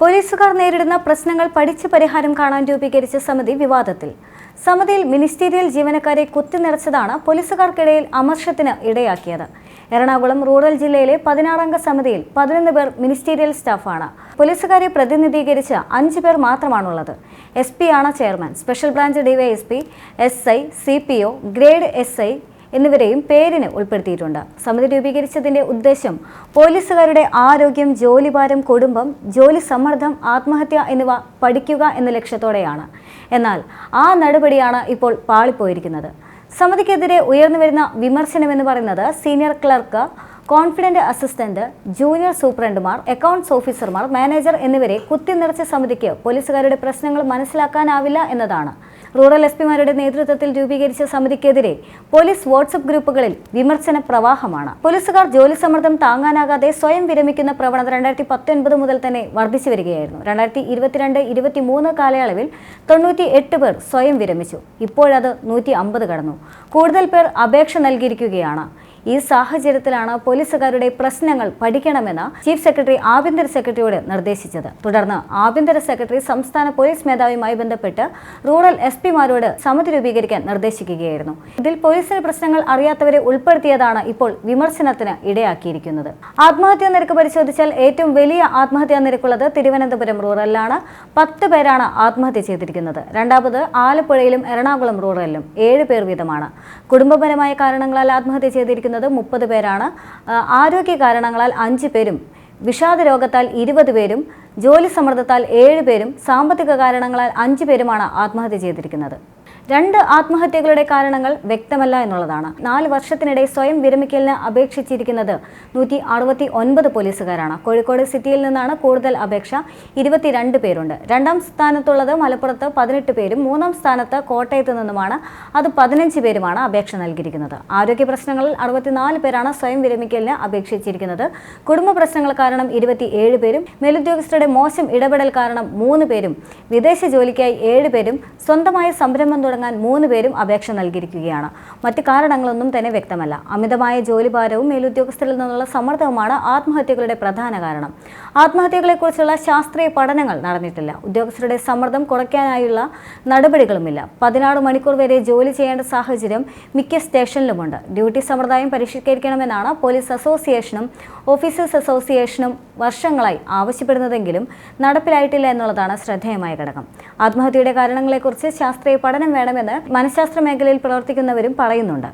പോലീസുകാർ നേരിടുന്ന പ്രശ്നങ്ങൾ പഠിച്ച് പരിഹാരം കാണാൻ രൂപീകരിച്ച സമിതി വിവാദത്തിൽ. സമിതിയിൽ മിനിസ്റ്റീരിയൽ ജീവനക്കാരെ കുത്തിനിറച്ചതാണ് പോലീസുകാർക്കിടയിൽ അമർഷത്തിന് ഇടയാക്കിയത്. എറണാകുളം റൂറൽ ജില്ലയിലെ പതിനാറംഗ സമിതിയിൽ പതിനൊന്ന് പേർ മിനിസ്റ്റീരിയൽ സ്റ്റാഫാണ്. പോലീസുകാരെ പ്രതിനിധീകരിച്ച് അഞ്ച് പേർ മാത്രമാണുള്ളത്. എസ് പി ആണ് chairman. Special branch DYSP S I C P O grade S I എന്നിവരെയും പേരിന് ഉൾപ്പെടുത്തിയിട്ടുണ്ട്. സമിതി രൂപീകരിച്ചതിന്റെ ഉദ്ദേശം പോലീസുകാരുടെ ആരോഗ്യം ജോലിഭാരം കുടുംബം ജോലി സമ്മർദ്ദം ആത്മഹത്യ എന്നിവ പഠിക്കുക എന്ന ലക്ഷ്യത്തോടെയാണ്. എന്നാൽ ആ നടപടിയാണ് ഇപ്പോൾ പാളിപ്പോയിരിക്കുന്നത്. സമിതിക്കെതിരെ ഉയർന്നുവരുന്ന വിമർശനമെന്ന് പറയുന്നത് senior clerk confident assistant junior സൂപ്രണ്ടുമാർ accounts ഓഫീസർമാർ മാനേജർ എന്നിവരെ കുത്തിനിറച്ച സമിതിക്ക് പോലീസുകാരുടെ പ്രശ്നങ്ങൾ മനസ്സിലാക്കാനാവില്ല എന്നതാണ്. റൂറൽ എസ് പിമാരുടെ നേതൃത്വത്തിൽ രൂപീകരിച്ച സമിതിക്കെതിരെ പോലീസ് വാട്സപ്പ് ഗ്രൂപ്പുകളിൽ വിമർശന പ്രവാഹമാണ്. പോലീസുകാർ ജോലി സമ്മർദ്ദം താങ്ങാനാകാതെ സ്വയം വിരമിക്കുന്ന പ്രവണത രണ്ടായിരത്തി പത്തൊൻപത് മുതൽ തന്നെ വർദ്ധിച്ചു വരികയായിരുന്നു. രണ്ടായിരത്തി ഇരുപത്തിരണ്ട് ഇരുപത്തിമൂന്ന് കാലയളവിൽ തൊണ്ണൂറ്റി എട്ട് പേർ സ്വയം വിരമിച്ചു. ഇപ്പോഴത് നൂറ്റി അമ്പത് കടന്നു. കൂടുതൽ പേർ അപേക്ഷ നൽകിയിരിക്കുകയാണ്. ഈ സാഹചര്യത്തിലാണ് പോലീസുകാരുടെ പ്രശ്നങ്ങൾ പഠിക്കണമെന്ന് ചീഫ് സെക്രട്ടറി ആഭ്യന്തര സെക്രട്ടറിയോട് നിർദ്ദേശിച്ചത്. തുടർന്ന് ആഭ്യന്തര സെക്രട്ടറി സംസ്ഥാന പോലീസ് മേധാവിയുമായി ബന്ധപ്പെട്ട് റൂറൽ എസ് പിമാരോട് സമിതി രൂപീകരിക്കാൻ നിർദ്ദേശിക്കുകയായിരുന്നു. ഇതിൽ പോലീസിന്റെ പ്രശ്നങ്ങൾ അറിയാത്തവരെ ഉൾപ്പെടുത്തിയതാണ് ഇപ്പോൾ വിമർശനത്തിന് ഇടയാക്കിയിരിക്കുന്നത്. ആത്മഹത്യാ നിരക്ക് പരിശോധിച്ചാൽ ഏറ്റവും വലിയ ആത്മഹത്യാ നിരക്കുള്ളത് തിരുവനന്തപുരം റൂറലിലാണ്. പത്ത് പേരാണ് ആത്മഹത്യ ചെയ്തിരിക്കുന്നത്. രണ്ടാമത് ആലപ്പുഴയിലും എറണാകുളം റൂറലിലും ഏഴ് പേർ വീതമാണ്. കുടുംബപരമായ കാരണങ്ങളാൽ ആത്മഹത്യ ചെയ്തിരിക്കുന്നത് മുപ്പത് പേരാണ്. ആരോഗ്യ കാരണങ്ങളാൽ അഞ്ച് പേരും വിഷാദ രോഗത്താൽ ഇരുപത് പേരും ജോലി സമ്മർദ്ദത്താൽ ഏഴ് പേരും സാമ്പത്തിക കാരണങ്ങളാൽ അഞ്ച് പേരുമാണ് ആത്മഹത്യ ചെയ്തിരിക്കുന്നത്. രണ്ട് ആത്മഹത്യകളുടെ കാരണങ്ങൾ വ്യക്തമല്ല എന്നുള്ളതാണ്. നാല് വർഷത്തിനിടെ സ്വയം വിരമിക്കലിന് അപേക്ഷിച്ചിരിക്കുന്നത് നൂറ്റി അറുപത്തി ഒൻപത് പോലീസുകാരാണ്. കോഴിക്കോട് സിറ്റിയിൽ നിന്നാണ് കൂടുതൽ അപേക്ഷ ഇരുപത്തിരണ്ട് പേരുണ്ട്. രണ്ടാം സ്ഥാനത്തുള്ളത് മലപ്പുറത്ത് പതിനെട്ട് പേരും മൂന്നാം സ്ഥാനത്ത് കോട്ടയത്ത് നിന്നുമാണ് അത് പതിനഞ്ച് പേരുമാണ് അപേക്ഷ നൽകിയിരിക്കുന്നത്. ആരോഗ്യ പ്രശ്നങ്ങളിൽ അറുപത്തിനാല് പേരാണ് സ്വയം വിരമിക്കലിന് അപേക്ഷിച്ചിരിക്കുന്നത്. കുടുംബ പ്രശ്നങ്ങൾ കാരണം ഇരുപത്തിയേഴ് പേരും മേലുദ്യോഗസ്ഥരുടെ മോശം ഇടപെടൽ കാരണം മൂന്ന് പേരും വിദേശ ജോലിക്കായി ഏഴ് പേരും സ്വന്തമായ സംരംഭം തുടങ്ങാൻ മൂന്ന് പേരും അപേക്ഷ നൽകിയിരിക്കുകയാണ്. മറ്റ് കാരണങ്ങളൊന്നും തന്നെ വ്യക്തമല്ല. അമിതമായ ജോലിഭാരവും മേലുദ്യോഗസ്ഥരിൽ നിന്നുള്ള സമ്മർദ്ദവുമാണ് ആത്മഹത്യകളുടെ പ്രധാന കാരണം. ആത്മഹത്യകളെക്കുറിച്ചുള്ള ശാസ്ത്രീയ പഠനങ്ങൾ നടന്നിട്ടില്ല. ഉദ്യോഗസ്ഥരുടെ സമ്മർദ്ദം കുറയ്ക്കാനായുള്ള നടപടികളുമില്ല. പതിനാറ് മണിക്കൂർ വരെ ജോലി ചെയ്യേണ്ട സാഹചര്യം മിക്ക സ്റ്റേഷനിലുമുണ്ട്. ഡ്യൂട്ടി സമ്പ്രദായം പരിഷ്കരിക്കണമെന്നാണ് പോലീസ് അസോസിയേഷനും ഓഫീസേഴ്സ് അസോസിയേഷനും വർഷങ്ങളായി ആവശ്യപ്പെടുന്നതെങ്കിലും നടപ്പിലായിട്ടില്ല എന്നുള്ളതാണ് ശ്രദ്ധേയമായ ഘടകം. ആത്മഹത്യയുടെ കാരണങ്ങളെക്കുറിച്ച് ശാസ്ത്രീയ പഠനം വേണമെന്ന് മനഃശാസ്ത്ര മേഖലയിൽ പ്രവർത്തിക്കുന്നവരും പറയുന്നുണ്ട്